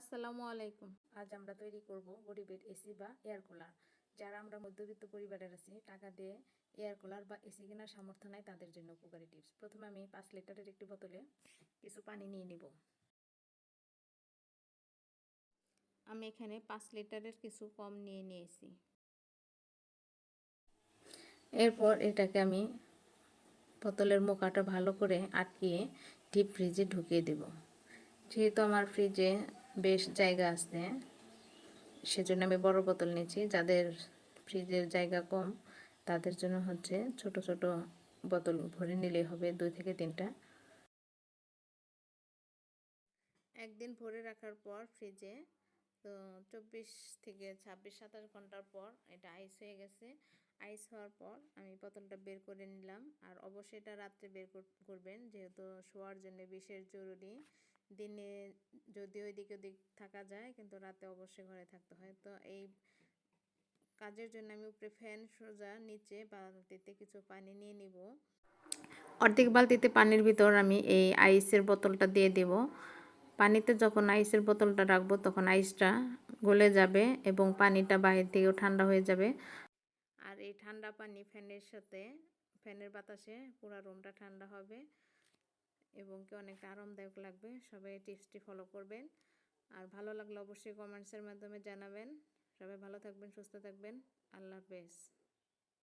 আসসালামু আলাইকুম। আজ আমরা তৈরি করব গরিবের এসি বা এয়ার কুলার। যারা আমরা মধ্যবিত্ত পরিবারের আছি, টাকা দিয়ে এয়ার কুলার বা এসি কেনার সামর্থ্য নাই, তাদের জন্য উপকারী টিপস। প্রথমে আমি পাঁচ লিটারের একটি বোতলে কিছু পানি নিয়ে নিব। আমি এখানে পাঁচ লিটারের কিছু কম নিয়ে নিয়েছি। এরপর এটাকে আমি বোতলের মোকাটা ভালো করে আটকিয়ে ডিপ ফ্রিজে ঢুকিয়ে দেব। যেহেতু আমার ফ্রিজে বেশ জায়গা আছে। সেজন্য আমি বড় বোতল নিয়েছি। যাদের ফ্রিজের জায়গা কম, তাদের জন্য হচ্ছে ছোট ছোট বোতল ভরে নিলেই হবে দুই থেকে তিনটা। একদিন ভরে রাখার পর ফ্রিজে, তো চব্বিশ থেকে ছাব্বিশ, সাতাশ ঘণ্টার পর এটা আইস হয়ে গেছে। আইস হওয়ার পর আমি বোতলটা বের করে নিলাম। আর অবশ্যই এটা রাত্রে বের করবেন, যেহেতু শোয়ার জন্য বিশেষ জরুরি। দিনে যদি ওইদিকে ওদিক থাকা যায়, কিন্তু রাতে অবশ্যই ঘরে থাকতে হয়। তো এই কাজের জন্য আমি উপরে ফ্যান সোজা নিচে বালতিতে কিছু পানি নিয়ে নিব। অর্ধেক বালতিতে পানির ভিতর আমি এই আইসের বোতলটা দিয়ে দেব। পানিতে যখন আইসের বোতলটা রাখব, তখন আইসটা গলে যাবে এবং পানিটা বাহির থেকেও ঠান্ডা হয়ে যাবে। আর এই ঠান্ডা পানি ফ্যানের সাথে, ফ্যানের বাতাসে পুরো রুমটা ঠান্ডা হবে। এবং কি অনেকটা আরামদায়ক লাগবে। সবাই টিপসটি ফলো করবেন। আর ভালো লাগলে অবশ্যই কমেন্টসের মাধ্যমে জানাবেন। সবাই ভালো থাকবেন, সুস্থ থাকবেন। আল্লাহ হাফেজ।